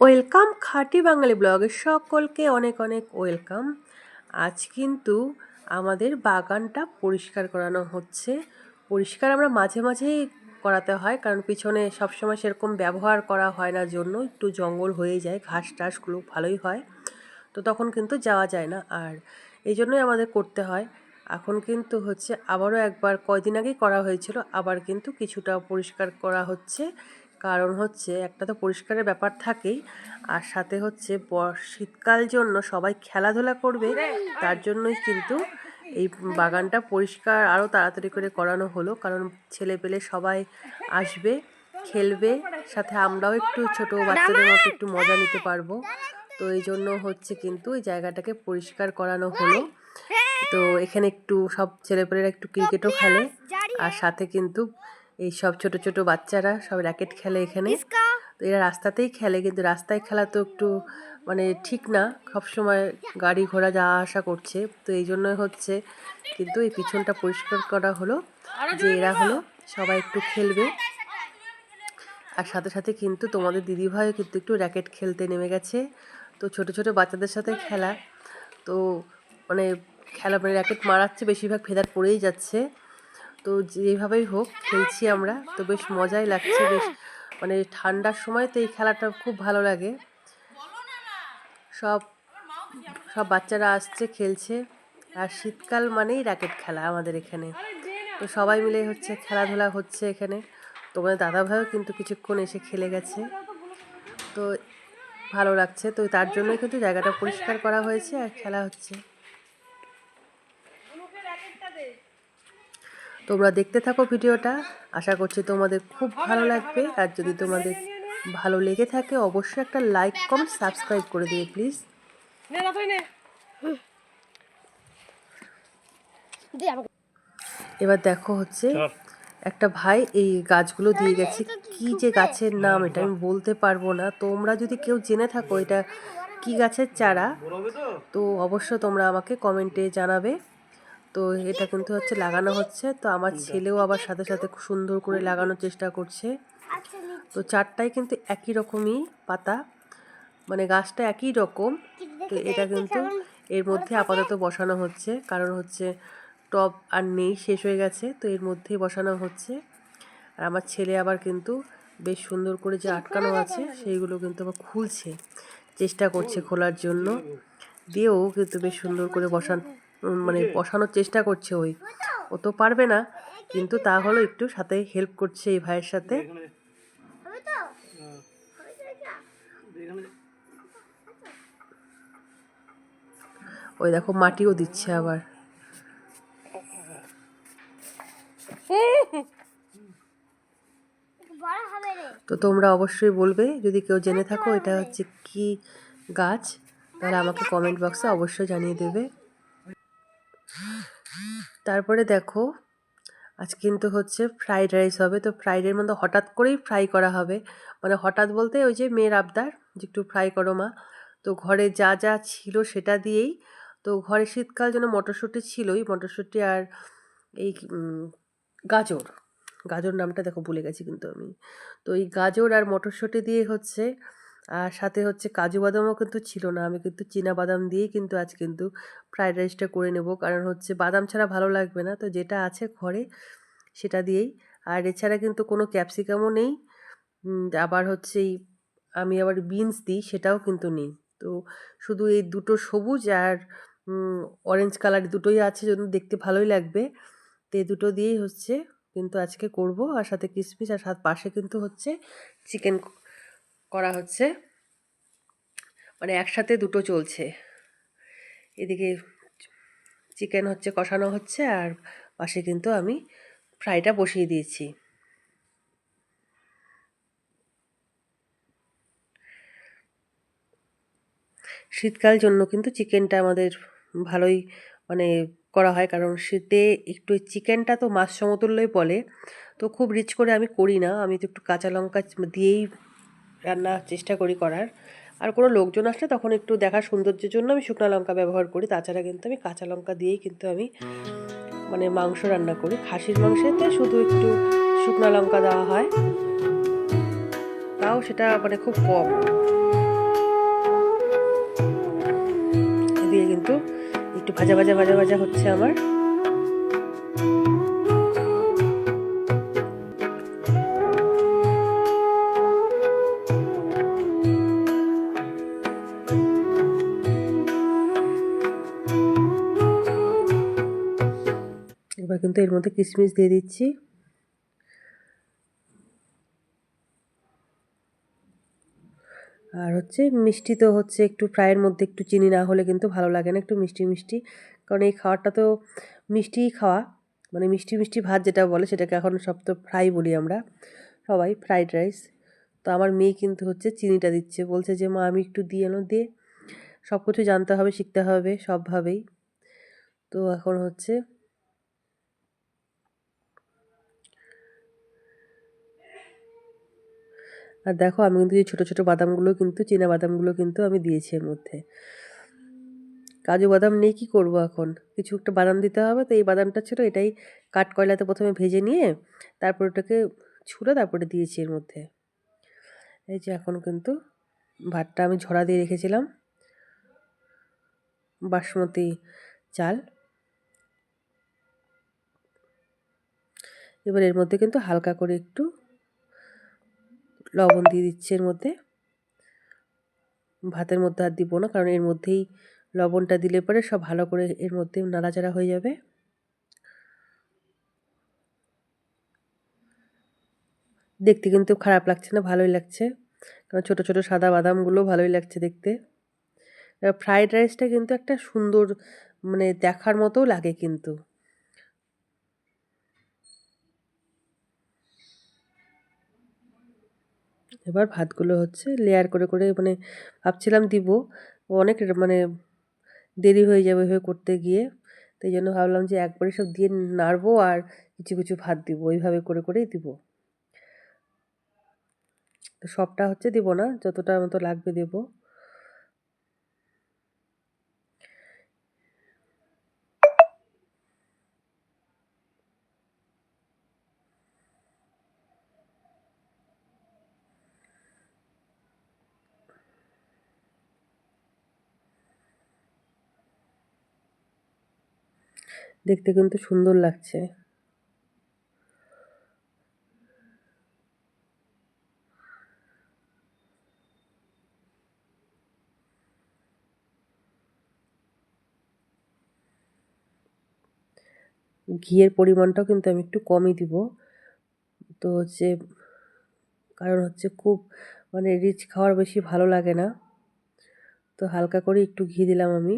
Welcome খাঁটি বাঙালি ব্লগের সকলকে অনেক অনেক ওয়েলকাম। আজ কিন্তু আমাদের বাগানটা পরিষ্কার করানো হচ্ছে। পরিষ্কার আমরা মাঝে মাঝেই করাতে হয়, কারণ পিছনে সবসময় সেরকম ব্যবহার করা হয় না, জন্য একটু জঙ্গল হয়ে যায়, ঘাস টাসগুলো ভালোই হয়। তো তখন কিন্তু যাওয়া যায় না, আর এই জন্যই আমাদের করতে হয়। এখন কিন্তু হচ্ছে আবারও একবার, কয়দিন আগেই করা হয়েছিল, আবার কিন্তু কিছুটা পরিষ্কার করা হচ্ছে। কারণ হচ্ছে একটা তো পরিষ্কারের ব্যাপার থাকেই, আর সাথে হচ্ছে শীতকাল জন্য সবাই খেলাধুলা করবে, তার জন্যই কিন্তু এই বাগানটা পরিষ্কার আরও তাড়াতাড়ি করে করানো হলো, কারণ ছেলে পেলে সবাই আসবে, খেলবে, সাথে আমরাও একটু ছোট বাচ্চাদের মতো একটু মজা নিতে পারব। তো এই জন্য হচ্ছে কিন্তু এই জায়গাটাকে পরিষ্কার করানো হলো। তো এখানে একটু সব ছেলেপেলেরা একটু ক্রিকেটও খেলে, আর সাথে কিন্তু এই সব ছোট ছোট বাচ্চারা সব র্যাকেট খেলে এখানে। তো এরা রাস্তাতেই খেলে কিন্তু রাস্তায় খেলা তো একটু মানে ঠিক না। সব সময় গাড়ি ঘোড়া যাওয়া আসা করছে। তো এই জন্যই হচ্ছে কিন্তু এই পিছনটা পরিষ্কার করা হলো যে এরা হলো সবাই একটু খেলবে। আর সাথে সাথে কিন্তু তোমাদের দিদিভাইও কিন্তু একটু র্যাকেট খেলতে নেমে গেছে। তো ছোট ছোট বাচ্চাদের সাথে খেলা। তো মানে খেলা মানে র্যাকেট মারাচ্ছে বেশিরভাগ ফেদার পড়েই যাচ্ছে। তো যেভাবেই হোক খেলছি আমরা, তো বেশ মজাই লাগছে, বেশ মানে ঠান্ডার সময় তো এই খেলাটা খুব ভালো লাগে। সব সব বাচ্চারা আসছে, খেলছে, আর শীতকাল মানেই র্যাকেট খেলা আমাদের এখানে। তো সবাই মিলে হচ্ছে খেলাধুলা হচ্ছে এখানে। তোমাদের দাদাভাইও কিন্তু কিছুক্ষণ এসে খেলে গেছে। তো ভালো লাগছে, তো তার জন্যই কিন্তু জায়গাটা পরিষ্কার করা হয়েছে, আর খেলা হচ্ছে। তোমরা দেখতে থাকো ভিডিওটা। আশা করছি তোমাদের খুব ভালো লাগবে। আর যদি তোমাদের ভালো লেগে থাকে অবশ্যই একটা লাইক কমেন্ট সাবস্ক্রাইব করে দিও প্লিজ। এবার দেখো হচ্ছে একটা ভাই এই গাছগুলো দিয়ে গেছে। কি যে গাছের নাম এটা আমি বলতে পারব না। তোমরা যদি কেউ জেনে থাকো এটা কি গাছের চারা তো অবশ্য তোমরা আমাকে কমেন্টে জানাবে। তো এটা কিন্তু হচ্ছে লাগানো হচ্ছে। তো আমার ছেলেও আবার সাথে সাথে সুন্দর করে লাগানোর চেষ্টা করছে। তো চারটাই কিন্তু একই রকমই পাতা মানে গাছটা একই রকম। তো এটা কিন্তু এর মধ্যে আপাতত বসানো হচ্ছে। কারণ হচ্ছে টব আর নেই, শেষ হয়ে গেছে। তো এর মধ্যেই বসানো হচ্ছে। আর আমার ছেলে আবার কিন্তু বেশ সুন্দর করে যে আটকানো আছে, সেইগুলো কিন্তু আবার খুলছে, চেষ্টা করছে খোলার জন্য। দিয়েও কিন্তু বেশ সুন্দর করে বসান মানে বসানোর চেষ্টা করছে ওই। ও তো পারবে না কিন্তু তা হলো একটু সাথে হেল্প করছে এই ভাইয়ের সাথে। ওই দেখো মাটিও দিচ্ছে আবার। তো তোমরা অবশ্যই বলবে যদি কেউ জেনে থাকো এটা হচ্ছে কি গাছ তাহলে আমাকে কমেন্ট বক্সে অবশ্যই জানিয়ে দেবে। তারপরে দেখো, আজ কিন্তু হচ্ছে ফ্রাইড রাইস হবে। তো ফ্রাইডের মধ্যে হঠাৎ করেই ফ্রাই করা হবে। মানে হঠাৎ বলতে ওই যে মেয়ের আবদার যে একটু ফ্রাই করো মা। তো ঘরে যা যা ছিল সেটা দিয়েই, তো ঘরে শীতকাল যেন মটরশুঁটি ছিলই, মটরশুঁটি আর এই গাজর। গাজর নামটা দেখো ভুলে গেছি কিন্তু আমি। তো এই গাজর আর মটরশুঁটি দিয়ে হচ্ছে আর সাথে হচ্ছে কাজু বাদামও কিন্তু ছিল না। আমি কিন্তু চীনা বাদাম দিয়েই কিন্তু আজ কিন্তু ফ্রাইড রাইসটা করে নেব। কারণ হচ্ছে বাদাম ছাড়া ভালো লাগবে না। তো যেটা আছে ঘরে সেটা দিয়েই। আর এছাড়া কিন্তু কোনো ক্যাপসিকামও নেই। আবার হচ্ছে আমি আবার বিনস দিই, সেটাও কিন্তু নেই। তো শুধু এই দুটো সবুজ আর অরেঞ্জ কালার দুটোই আছে জন্য দেখতে ভালোই লাগবে। তো এই দুটো দিয়েই হচ্ছে কিন্তু আজকে করব। আর সাথে কিসমিস আর সাথে পাশে কিন্তু হচ্ছে চিকেন করা হচ্ছে। মানে একসাথে দুটো চলছে। এদিকে চিকেন হচ্ছে, কষানো হচ্ছে, আর পাশে কিন্তু আমি ফ্রাইটা বসিয়ে দিয়েছি। শীতকাল জন্য কিন্তু চিকেনটা আমাদের ভালোই মানে করা হয়, কারণ শীতে একটু চিকেনটা তো মাছ সমতুল্যই বলে। তো খুব রিচ করে আমি করি না। আমি তো একটু কাঁচা লঙ্কা দিয়েই রান্না চেষ্টা করি করার। আর কোনো লোকজন আসলে তখন একটু দেখা সৌন্দর্যের জন্য আমি শুকনো লঙ্কা ব্যবহার করি। তাছাড়া কিন্তু আমি কাঁচা লঙ্কা দিয়েই কিন্তু আমি মানে মাংস রান্না করি। খাসির মাংসেতে শুধু একটু শুকনো লঙ্কা দেওয়া হয়। তাও সেটা মানে খুব কম। দিয়ে কিন্তু একটু ভাজা ভাজা ভাজা ভাজা হচ্ছে আমার। এর মধ্যে কিশমিশ দিয়ে দিচ্ছি। আর হচ্ছে মিষ্টি তো হচ্ছে একটু ফ্রাইয়ের মধ্যে একটু চিনি না হলে কিন্তু ভালো লাগে না, একটু মিষ্টি মিষ্টি। কারণ এই খাওয়ারটা তো মিষ্টিই খাওয়া মানে মিষ্টি মিষ্টি ভাত যেটা বলে সেটাকে এখন সব তো ফ্রাই বলি আমরা, সবাই ফ্রাইড রাইস। তো আমার মেয়ে কিন্তু হচ্ছে চিনিটা দিচ্ছে, বলছে যে, মা, আমি একটু দিয়ে এনো দিয়ে সব কিছু জানতে হবে, শিখতে হবে, সবভাবেই। তো এখন হচ্ছে আর দেখো, আমি কিন্তু এই ছোটো ছোটো বাদামগুলো কিন্তু, চীনা বাদামগুলো কিন্তু আমি দিয়েছি এর মধ্যে। কাজু বাদাম নেই কি করব এখন? কিছু একটা বাদাম দিতে হবে, তো এই বাদামটা ছিল এটাই কাঠ কয়লাতে প্রথমে ভেজে নিয়ে, তারপর ওটাকে ছুলে তারপরে দিয়েছি এর মধ্যে। এই যে এখন কিন্তু ভাতটা আমি ঝরা দিয়ে রেখেছিলাম। বাসমতি চাল। এবার এর মধ্যে কিন্তু হালকা করে একটু লবণ দিয়ে দিচ্ছি এর মধ্যে। ভাতের মধ্যে আর দিব না, কারণ এর মধ্যেই লবণটা দিলে পরে সব ভালো করে এর মধ্যে নাড়াচাড়া হয়ে যাবে। দেখতে কিন্তু খারাপ লাগছে না, ভালোই লাগছে। কারণ ছোটো ছোটো সাদা বাদামগুলো ভালোই লাগছে দেখতে। ফ্রাইড রাইসটা কিন্তু একটা সুন্দর মানে দেখার মতোও লাগে কিন্তু। এবার ভাতগুলো হচ্ছে লেয়ার করে করে মানে ভাবছিলাম দিব। অনেক মানে দেরি হয়ে যাবে হয়ে করতে গিয়ে। তাই জন্য ভাবলাম যে একবারে সব দিয়ে নাড়বো আর কিছু কিছু ভাত দিব। ওইভাবে করে, করেই দিব। তো সবটা হচ্ছে দিব না, যতটা মতো লাগবে দেব। দেখতে কিন্তু সুন্দর লাগছে। ঘিয়ের পরিমাণটাও কিন্তু আমি একটু কমই দিব। তো হচ্ছে, কারণ হচ্ছে খুব মানে রিচ খাওয়ার বেশি ভালো লাগে না। তো হালকা করে একটু ঘি দিলাম আমি।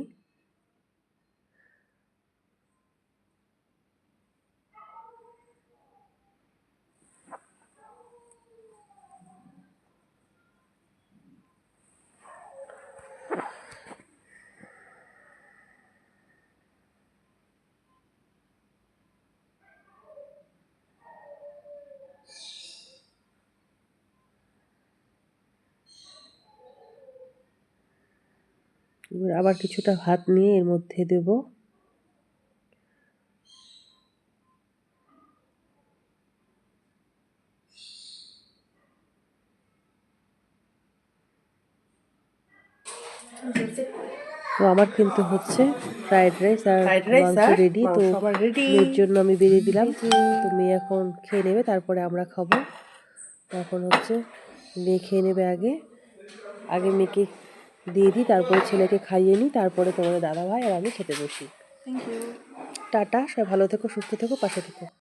এবার আবার কিছুটা ভাত নিয়ে এর মধ্যে দেব। তো আমার কিন্তু হচ্ছে ফ্রাইড রাইস আর মাংস রেডি তো এর জন্য আমি বেরিয়ে দিলাম। তো মেয়ে এখন খেয়ে নেবে তারপরে আমরা খাব। এখন হচ্ছে মেয়ে খেয়ে নেবে আগে। আগে মেয়েকে দিয়ে দিই তারপরে ছেলেকে খাইয়ে নিই তারপরে তোমাদের দাদা ভাই আর আমি খেতে বসি। টাটা সবাই ভালো থেকো সুস্থ থেকো পাশে থেকো।